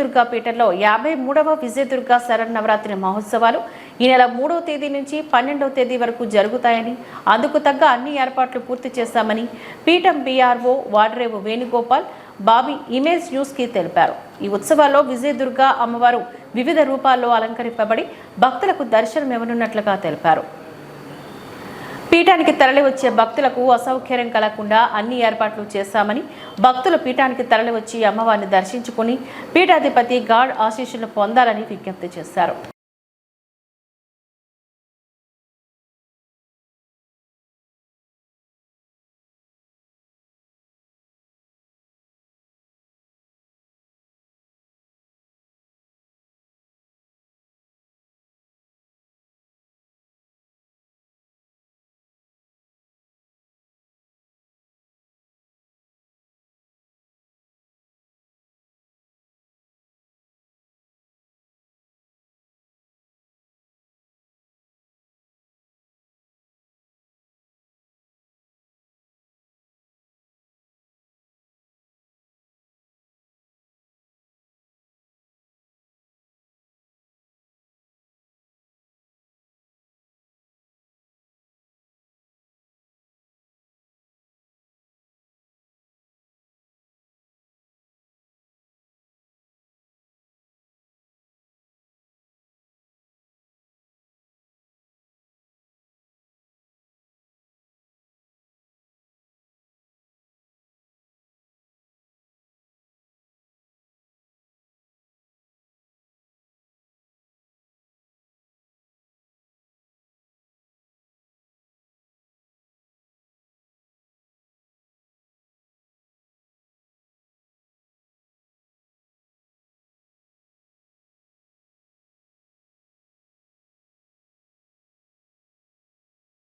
దుర్గా పీఠంలో యాభై మూడవ విజయదుర్గ శరన్నవరాత్రి మహోత్సవాలు ఈ నెల మూడవ తేదీ నుంచి పన్నెండవ తేదీ వరకు జరుగుతాయని అందుకు తగ్గ అన్ని ఏర్పాట్లు పూర్తి చేశామని పీఠం బీఆర్ఓ వాడరేవు వేణుగోపాల్ బాబీ ఇమేజ్ న్యూస్కి తెలిపారు. ఈ ఉత్సవాల్లో విజయదుర్గ అమ్మవారు వివిధ రూపాల్లో అలంకరింపబడి భక్తులకు దర్శనం ఇవ్వనున్నట్లుగా తెలిపారు. పీఠానికి తరలి వచ్చే భక్తులకు అసౌకర్యం కలగకుండా అన్ని ఏర్పాట్లు చేశామని భక్తులు పీఠానికి తరలి వచ్చి అమ్మవారిని దర్శించుకుని పీఠాధిపతి గాడ్ ఆశీస్సులు పొందాలని విజ్ఞప్తి చేశారు.